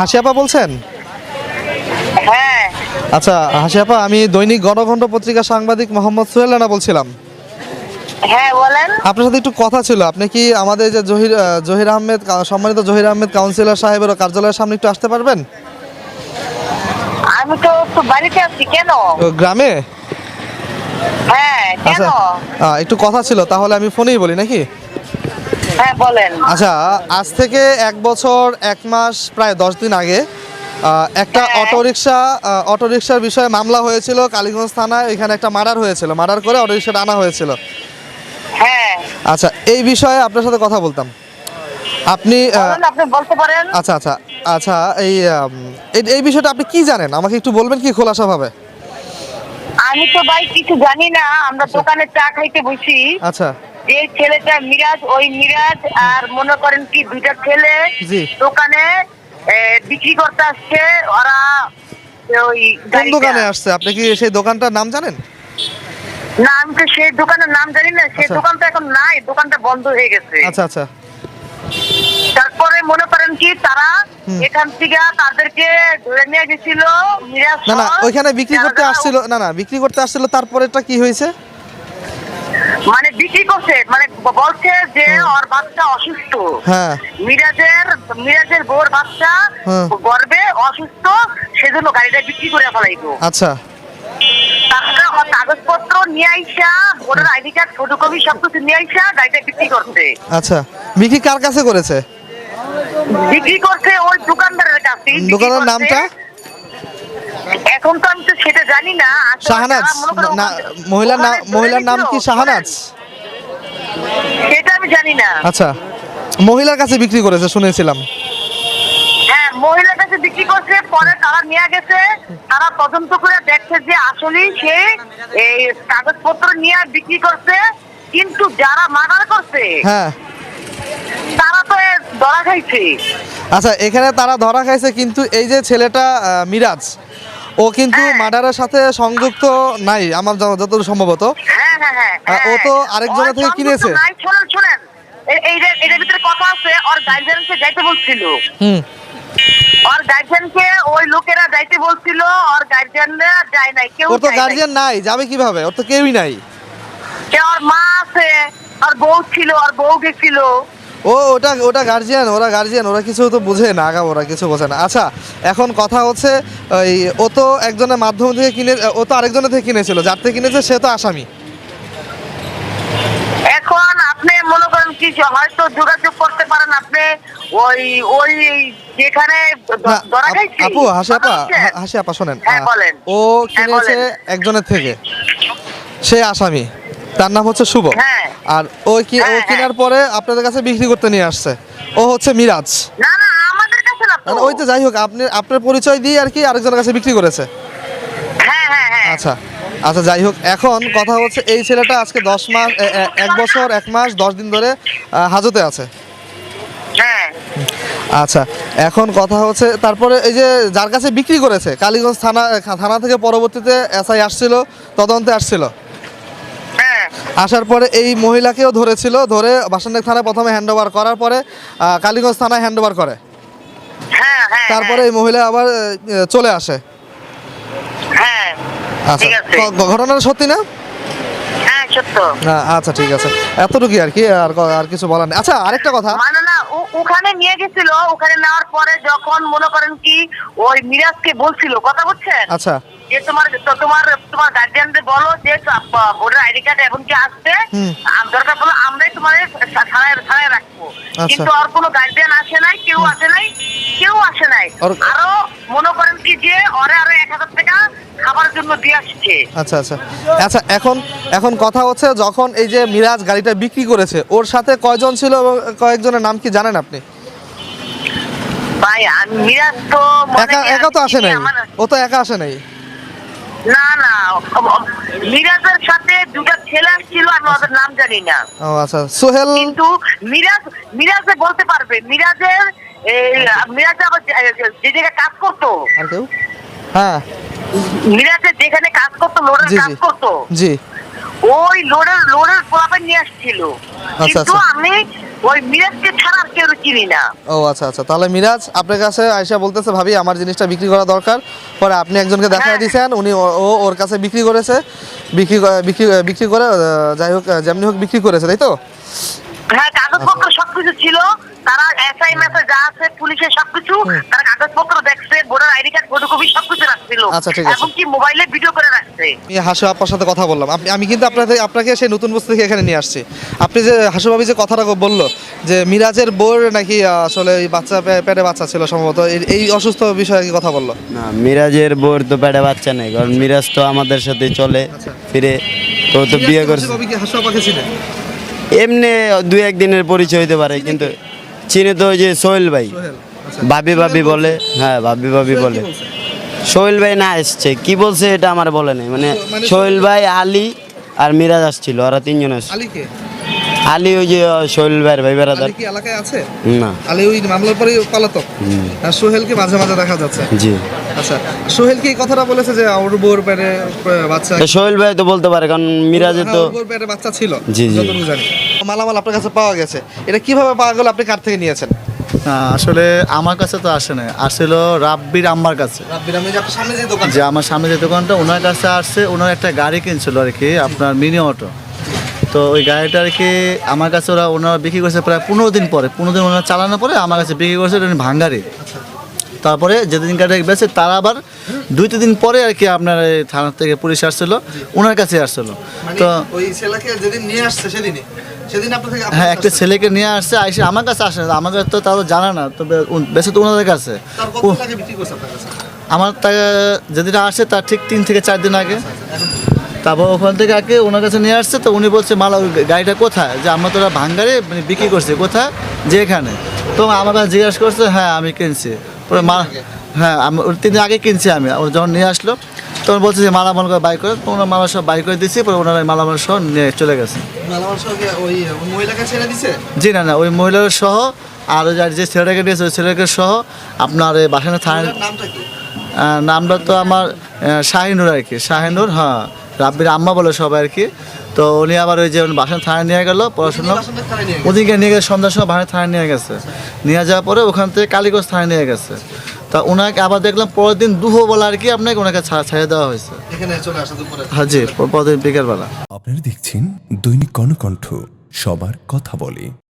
হাসি আপা বলছেন? হ্যাঁ। আচ্ছা হাসি আপা আমি দৈনিক গণকণ্ঠ পত্রিকা সাংবাদিক মোহাম্মদ সোহেল রানা বলছিলাম। হ্যাঁ বলেন। আপনার সাথে একটু কথা ছিল। আপনি কি আমাদের যে জহির জহির আহমেদ সম্মানিত জহির আহমেদ কাউন্সিলর সাহেবের কার্যালয়ের সামনে একটু আসতে পারবেন? আমি তো একটু বাড়িতে আছি কেন? গ্রামে? হ্যাঁ কেন? আচ্ছা একটু কথা ছিল তাহলে আমি ফোনেই বলি নাকি? হ্যাঁ বলেন। আচ্ছা আজ থেকে এক বছর এক মাস প্রায় দশ দিন আগে একটা হ্যাঁ। অটোরিকশা অটোরিকশার বিষয়ে মামলা হয়েছিল কালীগঞ্জ থানায় এখানে একটা মার্ডার হয়েছিল। মার্ডার করে অটোরিকশাটা আনা হয়েছিল। হ্যাঁ। আচ্ছা এই বিষয়ে আপনার সাথে কথা বলতাম। আপনি আপনি বলতে পারেন। আচ্ছা আচ্ছা আচ্ছা এই এই- এই বিষয়টা আপনি কি জানেন? আমাকে একটু বলবেন কি খোলাসা ভাবে আমি তো ভাই কিছু জানি না। আমরা দোকানে চা খাইতে বসি। আচ্ছা। যে ছেলেটা মিরাজ ওই মিরাজ আর মনে করেন কি দুইটা ছেলে দোকানে বিক্রি করতে আসছে ওরা ওই কোন দোকানে আসছে? আপনি কি সেই দোকানটার নাম জানেন? না আমি তো সেই দোকানের নাম জানি না সেই আচ্ছা। দোকানটা এখন নাই দোকানটা বন্ধ হয়ে গেছে। আচ্ছা আচ্ছা। তারপরে মনে করেন কি তারা এখান থেকে তাদেরকে ধরে নিয়ে গেছিল না না ওইখানে বিক্রি করতে আসছিল না না বিক্রি করতে আসছিল তারপরেটা কি হয়েছে? বিক্রি করছে মানে বলছে যে ওর বাচ্চা অসুস্থ। হ্যাঁ। মিরাজের মিরাজের বাচ্চা গর্বে অসুস্থ সেজন্য গাড়িটা বিক্রি করে ফেলাইবো। আচ্ছা। তারপরে কাগজপত্র নিয়ে আইসা ভোটার আইডি কার্ড ফটোকপি নিয়ে আইসা গাড়িটা বিক্রি করছে। আচ্ছা। বিক্রি কার কাছে করেছে? বিক্রি করছে ওই দোকানদারের কাছে দোকানের নামটা? এখন তো আমি তো সেটা জানি না শাহানাজ মহিলার নাম মহিলার নাম কি শাহানাজ? সেটা আমি জানি না। আচ্ছা মহিলার কাছে বিক্রি করেছে শুনেছিলাম। হ্যাঁ মহিলার কাছে বিক্রি করছে পরে তারা নিয়ে গেছে তারা তদন্ত করে দেখছে যে আসলে সে এই কাগজপত্র নিয়ে বিক্রি করছে কিন্তু যারা মার্ডার করছে হ্যাঁ। তারা তো ধরা খাইছে। আচ্ছা এখানে তারা ধরা খাইছে কিন্তু এই যে ছেলেটা মিরাজ ও কিন্তু হ্যাঁ। মার্ডারের সাথে সংযুক্ত নাই আমার যতদূর সম্ভবত। হ্যাঁ ও তো আরেকজনের ওর থেকে কিনেছে। শোনেন শোনেন এটার ভিতরে কথা আছে ওর যাইতে বলছিল। হুম। ওর ওই লোকেরা যাইতে বলছিল ওর যায় নাই কেউ ওর তো নাই। যাবে কীভাবে? ওর তো কেউই নাই। কে ওর মা আছে ওর বউ ছিল ওর বউ গেছিল। ও ওটা ওটা গার্জিয়ান ওরা গার্জিয়ান ওরা কিছু তো বুঝে না আগা ওরা কিছু বোঝে না। আচ্ছা এখন কথা হচ্ছে ওই ও তো একজনের মাধ্যম থেকে কিনে ও তো আরেকজনের থেকে কিনেছিল যার থেকে কিনেছে সে তো আসামি এখন আপনি মনে করেন কি যে হয়তো যোগাযোগ করতে পারেন আপনি। ওই ওই যেখানে ধরা আপ- আপু হাসি আপা? হা- হাসি আপা শোনেন হ্যাঁ। ও হ্যাঁ, কিনেছে একজনের থেকে। সে আসামি। তার নাম হচ্ছে শুভ। হ্যাঁ। আর ওই কি ও হ্যাঁ, কেনার পরে আপনাদের কাছে বিক্রি করতে নিয়ে আসছে। ও হচ্ছে মিরাজ। না না আমাদের কাছে না তো ওই তো যাই হোক আপনি আপনার পরিচয় দিয়ে আর কি আরেকজনের কাছে বিক্রি করেছে। হ্যাঁ হ্যাঁ হ্যাঁ। আচ্ছা। আচ্ছা যাই হোক এখন কথা হচ্ছে এই ছেলেটা আজকে দশ মাস এক বছর এক মাস দশ দিন ধরে হাজতে আছে। হ্যাঁ। আচ্ছা এখন কথা হচ্ছে তারপরে এই যে যার কাছে বিক্রি করেছে কালীগঞ্জ থানা থানা থেকে পরবর্তীতে এসআই আসছিল তদন্তে আসছিল। হ্যাঁ। আসার পরে এই মহিলাকেও ধরেছিল ধরে বাসান্ডেক থানায় প্রথমে হ্যান্ড ওভার করার পরে কালীগঞ্জ থানায় হ্যান্ড ওভার করে। হ্যাঁ তারপরে এই মহিলা আবার চলে আসে। আচ্ছা ঘটনাটা সত্যি না? হ্যাঁ হ্যাঁ, আচ্ছা ঠিক আছে। এতটুকুই আর কি আর আর কিছু বলার নেই। আচ্ছা আরেকটা কথা। মানে না ওখানে নিয়ে গেছিল ওখানে নেওয়ার পরে যখন মনে করেন কি ওই মিরাজকে বলছিল কথা বুঝছেন? আচ্ছা। যে তোমার তোমার তোমার গার্জিয়ানদের বলো যে ভোটার আইডি কার্ড এখন কি। আম- দরকার পড়লে আমরাই তোমার থানায় থানায় রাখব। আচ্ছা। কিন্তু আর কোনো গার্জিয়ান আসে নাই কেউ আসে নাই কেউ আসে নাই। আরও মনে করেন কি যে ওরে আরও এক হাজার টাকা খাবারের জন্য দিয়ে আসছে আচ্ছা আচ্ছা আচ্ছা এখন এখন কথা হচ্ছে যখন এই যে মিরাজ গাড়িটা বিক্রি করেছে ওর সাথে কয়জন ছিল এবং কয়েকজনের নাম কি জানেন আপনি ভাই মিরাজ তো একা একা তো আসে নাই ও তো একা আসে নাই না না মিরাজের সাথে দুটো ছেলে আসছিল আমি ওদের নাম জানি না ও আচ্ছা সোহেল কিন্তু মিরাজ মিরাজে বলতে পারবে মিরাজের এই, মিরাজ আবার যে জায়গায় কাজ করতো হ্যাঁ মিরাজের যেখানে কাজ করতো লোডের কাজ করতো জি। ওই লোডের লোডের পোলাপে নিয়ে আসছিল। আচ্ছা, কিন্তু আচ্ছা। আমি ওই মিরাজকে ছাড়া কেউ চিনি না। ও আচ্ছা আচ্ছা। তাহলে মিরাজ আপনার কাছে আয়সা বলতেছে ভাবি আমার জিনিসটা বিক্রি করা দরকার। পরে আপনি একজনকে দেখা হ্যাঁ। দিয়েছেন উনি ও- ওর কাছে বিক্রি করেছে। বিক্রি বিক্রি বিক্রি করে যাই হোক যেমনি হোক বিক্রি করেছে তাই তো? হ্যাঁ কাগজপত্র সবকিছু ছিল তারা এসআই মেসে যা আছে পুলিশের সবকিছু তারা কাগজপত্র দেখছে ভোটার আইডি কার্ড ফটোকপি সবকিছু রাখছিল। আচ্ছা। এবং কি মোবাইলে ভিডিও করে রাখছে। আমি হাসু আপার সাথে কথা বললাম। আপনি আমি কিন্তু আপনাদের আপনাকে সেই নতুন বস্তু থেকে এখানে নিয়ে আসছি। আপনি যে হাসু ভাবি যে কথাটা বলল যে মিরাজের বোর নাকি আসলে এই বাচ্চা পেটে বাচ্চা ছিল সম্ভবত এই- এই অসুস্থ বিষয়ে কি কথা বলল? না মিরাজের বোর তো পেটে বাচ্চা নেই কারণ মিরাজ তো আমাদের সাথে চলে আচ্ছা। ফিরে তো তো বিয়ে করছে। হাসু দু এক দিনের এমনি দু একদিনের পরিচয় হতে পারে কিন্তু চিনে তো ওই যে সোহেল ভাই। আচ্ছা। ভাবি ভাবি বলে হ্যাঁ ভাবি ভাবি বলে। সোহেল ভাই না এসছে কি বলছে এটা আমার বলে নেই। মানে মানে সোহেল ভাই আলী আর মিরাজ আসছিল ওরা তিনজন আসছে আলী ওই যে সোহেল ভাইয়ের ভাই বেড়াদার। কি এলাকায় আছে? না। আলী ওই মামলার পরে পলাতক আর সোহেলকে মাঝে মাঝে দেখা যাচ্ছে? জি। আচ্ছা সোহেল কি এই কথাটা বলেছে যে ওর বোর পেটে বাচ্চা? সোহেল ভাই তো বলতে পারে কারণ মিরাজের হ্যাঁ, তো ওর পেটে বাচ্চা ছিল জি, জি। মালামাল আপনার কাছে পাওয়া গেছে। এটা কীভাবে পাওয়া গেল? আপনি কার থেকে নিয়েছেন? আসলে আমার কাছে তো আসে না আসছিল রাব্বির আম্মার কাছে। রাব্বির আমি যে সামনে যে দোকান যে আমার সামনে যে দোকানটা ওনার কাছে আসছে ওনার একটা গাড়ি কিনছিল আর কি আপনার মিনি অটো। তো ওই গাড়িটা আর কি আমার কাছে ওরা ওনারা বিক্রি করেছে প্রায় পনেরো দিন পরে। পনেরো দিন ওনারা চালানোর পরে আমার কাছে বিক্রি করছে এটা ভাঙ্গারি। তারপরে যেদিন গাড়িটা বেছে তার আবার দুই তিন দিন পরে আর কি আপনার এই থানা থেকে পুলিশ আসছিল ওনার কাছে আসছিল। মানে তো ওই ছেলেকে যেদিন নিয়ে আসছে সেদিনই? হ্যাঁ একটা ছেলেকে নিয়ে আসছে আইসে আমার কাছে আসে আমাদের তো তাও জানা না তবে উন- বেশি তো ওনাদের কাছে। তার আমার তা যেদিন আসে তার ঠিক তিন থেকে চার দিন আগে। তারপর ওখান থেকে আগে ওনার কাছে নিয়ে আসছে তো উনি বলছে মালা গাড়িটা কোথায়? যে আমরা তোরা ভাঙ্গারে মানে বিক্রি করছি কোথায়? যে এখানে। তো আমার কাছে জিজ্ঞাসা করছে হ্যাঁ আমি কিনছি। পরে মা হ্যাঁ তিন দিন আগে কিনছি আমি যখন নিয়ে আসলো তখন বলছে যে মালামাল করে বাই করে। তো ওনার মালা সব বাই করে দিচ্ছি পরে ওনারা মালামাল সহ নিয়ে চলে গেছে। জি না না ওই মহিলার সহ আর ওই যার যে ছেলেটাকে দিয়েছে ওই ছেলেকে সহ আপনার এই বাসানো থানায় নামটা তো আমার শাহিনুর আর কি শাহিনুর হ্যাঁ। রাব্বির আম্মা বলে সবাই আর কি। তো উনি আবার ওই যে বাসন থানায় নিয়ে গেল পড়াশোনা। ওদিকে নিয়ে গেছে সন্ধ্যার সময় বাসন থানায় নিয়ে গেছে। নিয়ে যাওয়ার পরে ওখান থেকে কালীগঞ্জ থানায় নিয়ে গেছে। তা ওনাকে আবার দেখলাম পরের দিন দুহো বলা আর কি আপনাকে ওনাকে ছা- ছেড়ে দেওয়া হয়েছে। এখানে চলে আসা হ্যাঁ জি পরের দিন বিকেলবেলা। আপনারা দেখছেন দৈনিক কর্ণকণ্ঠ সবার কথা বলে।